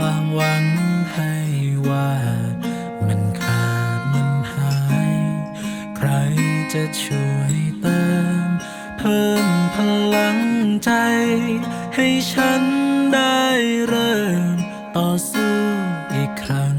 ความหวังให้ว่ามันขาดมันหาย ใครจะช่วยเติม เพิ่มพลังใจ ให้ฉันได้เริ่มต่อสู้อีกครั้ง